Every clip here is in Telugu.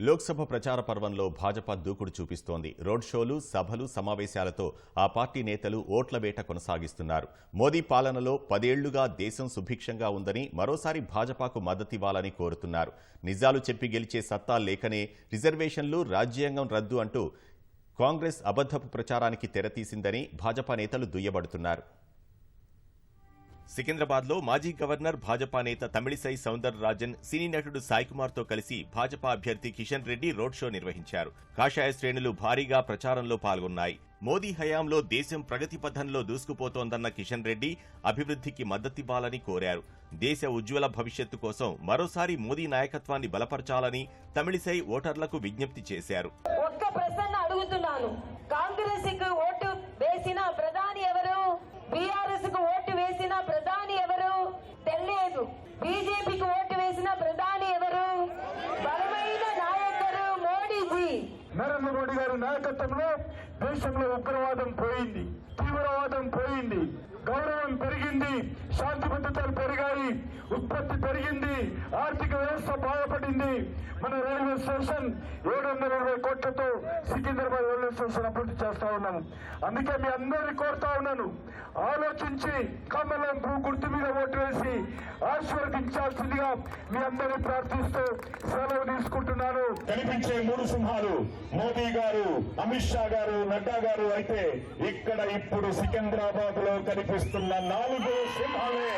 లోక్సభ ప్రచార పర్వంలో భాజపా దూకుడు చూపిస్తోంది. రోడ్ షోలు సభలు సమావేశాలతో ఆ పార్టీ నేతలు ఓట్ల వేట కొనసాగిస్తున్నారు. మోదీ పాలనలో పదేళ్ళుగా దేశం సుభిక్షంగా ఉందని మరోసారి భాజపాకు మద్దతివ్వాలని కోరుతున్నారు. నిజాలు చెప్పి గెలిచే సత్తా లేకనే రిజర్వేషన్లు రాజ్యాంగం రద్దు అంటూ కాంగ్రెస్ అబద్ధపు ప్రచారానికి తెరతీసిందని భాజపా నేతలు దుయ్యబడుతున్నారు. సికింద్రాబాద్లో మాజీ గవర్నర్ భాజపా నేత తమిళిసై సౌందర్ రాజన్ సినీ నటుడు సాయి కుమార్తో కలిసి భాజపా అభ్యర్థి కిషన్ రెడ్డి రోడ్ షో నిర్వహించారు. కాషాయ శ్రేణులు భారీగా ప్రచారంలో పాల్గొన్నాయి. మోదీ హయాంలో దేశం ప్రగతి పథంలో దూసుకుపోతోందన్న కిషన్ రెడ్డి అభివృద్ధికి మద్దతివ్వాలని కోరారు. దేశ ఉజ్వల భవిష్యత్తు కోసం మరోసారి మోదీ నాయకత్వాన్ని బలపరచాలని తమిళిసై ఓటర్లకు విజ్ఞప్తి చేశారు. ఒక్క ప్రశ్న అడుగుతున్నాను. నరేంద్ర మోడీ గారి నాయకత్వంలో దేశంలో ఉగ్రవాదం పోయింది తీవ్రవాదం పోయింది గౌరవం పెరిగింది శాంతి భద్రతలు పెరిగాయి ఉత్పత్తి పెరిగింది ఆర్థిక వ్యవస్థ బాధపడింది. మన రైల్వే స్టేషన్ ఏడు వందల ఇరవై కోట్లతో సికింద్రాబాద్ రైల్వే స్టేషన్ అభివృద్ధి చేస్తా ఉన్నాము అందుకే మీ అందరినీ కోరుతా ఉన్నాను. ఆలోచించి కమలం భూ గుర్తు మీద ఓటు వేసి ఆశీర్వదించాల్సిందిగా మీ అందరినీ ప్రార్థిస్తూ సెలవు తీసుకుంటున్నాను. కనిపించే మూడు సింహాలు మోదీ గారు అమిత్ షా గారు నడ్డా గారు అయితే ఇక్కడ ఇప్పుడు సికింద్రాబాద్లో కనిపిస్తున్న నాలుగు సింహాలే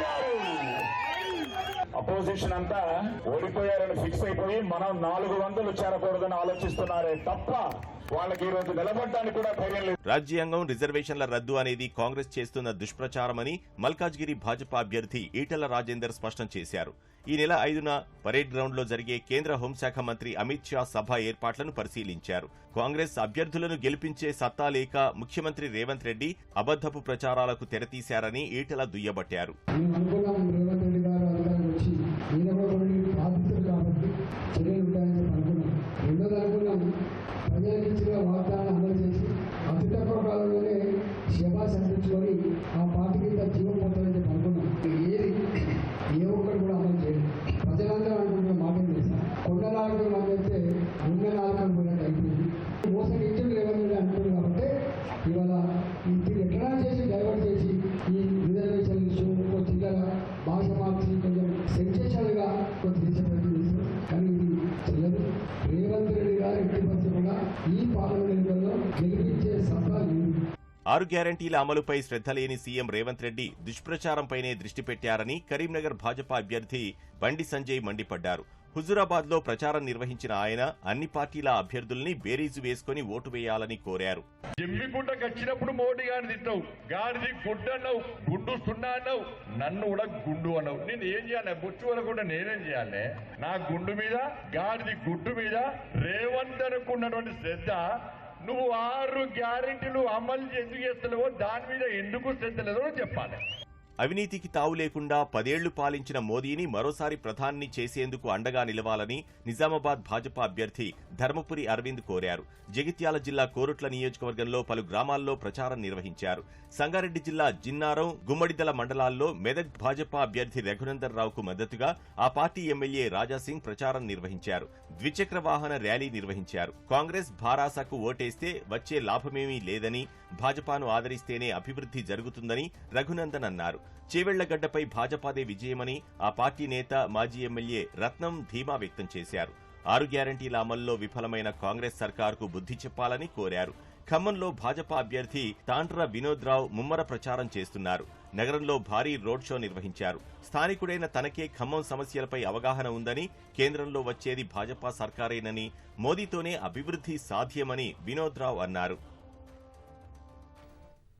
గారు. అపోజిషన్ అంతా ఓడిపోయారని ఫిక్స్ అయిపోయి మనం నాలుగు వందలు చేరకూడదని ఆలోచిస్తున్నారే తప్ప వాళ్ళకి ఈ రోజు నిలబడడానికి కూడా ధైర్యం లేదు. రాజ్యాంగం రిజర్వేషన్ల రద్దు అనేది కాంగ్రెస్ చేస్తున్న దుష్ప్రచారమని మల్కాజ్గిరి భాజపా అభ్యర్థి ఈటల రాజేందర్ స్పష్టం చేశారు. ఈ నెల ఐదున పరేడ్ గ్రౌండ్లో జరిగే కేంద్ర హోంశాఖ మంత్రి అమిత్ షా సభ ఏర్పాట్లను పరిశీలించారు. కాంగ్రెస్ అభ్యర్థులను గెలిపించే సత్తా లేక ముఖ్యమంత్రి రేవంత్ రెడ్డి అబద్ధపు ప్రచారాలకు తెరతీశారని ఈటల దుయ్యబట్టారు మేము అనుకున్నాం రేవంత్ రెడ్డి గారు అందరూ వచ్చి ఈయన కూడా కొన్ని బాధితులు కాబట్టి చర్యలు ఉంటాయని చెప్పి అనుకున్నాం రెండోది అనుకున్నాం వాగ్దానాన్ని అమలు చేసి అతి తక్కువ కాలంలోనే శబాస్ అనిపించుకొని ఆ పార్టీకి జీవం పొందాలని చెప్పి అనుకున్నాం ఏది? ఏ ఒక్కరు కూడా ఆరు గ్యారంటీల అమలుపై శ్రద్ధ లేని సీఎం రేవంత్ రెడ్డి దుష్ప్రచారంపైనే దృష్టి పెట్టారని కరీంనగర్ భాజపా అభ్యర్థి బండి సంజయ్ మండిపడ్డారు. హుజురాబాద్లో ప్రచారం నిర్వహించిన ఆయన అన్ని పార్టీల అభ్యర్థుల్ని బేరీజు వేసుకుని ఓటు వేయాలని కోరారు. జమ్మిగుంటకు వచ్చినప్పుడు మోడీ గారిని తిట్టావు. గాడిది గుడ్డు అన్నావు. గుడ్డు సున్నా అన్నావు. నన్ను కూడా గుండు అన్నావు. నేను ఏం చేయాలి? బొచ్చు అనకుండా నేనేం చేయాలి? నా గుండు మీద గాడిది గుడ్డు మీద రేవంత్ అనుకున్నటువంటి శ్రద్ధ నువ్వు ఆరు గ్యారెంటీలు అమలు ఎందుకు చేస్తలేవో దాని మీద ఎందుకు శ్రద్ధ లేదో చెప్పాలి. అవినీతికి తావు లేకుండా పదేళ్ళు పాలించిన మోదీని మరోసారి ప్రధాని చేసేందుకు అండగా నిలవాలని నిజామాబాద్ భాజపా అభ్యర్థి ధర్మపురి అరవింద్ కోరారు. జగిత్యాల జిల్లా కోరుట్ల నియోజకవర్గంలో పలు గ్రామాల్లో ప్రచారం నిర్వహించారు. సంగారెడ్డి జిల్లా జిన్నారం గుమ్మడిదల మండలాల్లో మెదక్ భాజపా అభ్యర్థి రఘునందన్ రావుకు మద్దతుగా ఆ పార్టీ ఎమ్మెల్యే రాజాసింగ్ ప్రచారం నిర్వహించారు. ద్విచక్ర వాహన ర్యాలీ నిర్వహించారు. కాంగ్రెస్ భారాసకు ఓటేస్తే వచ్చే లాభమేమీ లేదని భాజపాను ఆదరిస్తేనే అభివృద్ధి జరుగుతుందని రఘునందన్ అన్నారు. చేవెళ్ళగడ్డపై భాజపాదే విజయమని ఆ పార్టీ నేత మాజీ ఎమ్మెల్యే రత్నం ధీమా వ్యక్తం చేశారు. ఆరు గ్యారంటీల అమల్లో విఫలమైన కాంగ్రెస్ సర్కార్కు బుద్ధి చెప్పాలని కోరారు. ఖమ్మంలో భాజపా అభ్యర్థి తాండ్ర వినోద్ రావు ముమ్మర ప్రచారం చేస్తున్నారు. నగరంలో భారీ రోడ్ షో నిర్వహించారు. స్థానికుడైన తనకే ఖమ్మం సమస్యలపై అవగాహన ఉందని కేంద్రంలో వచ్చేది భాజపా సర్కారేనని మోదీతోనే అభివృద్ధి సాధ్యమని వినోద్ రావు అన్నారు.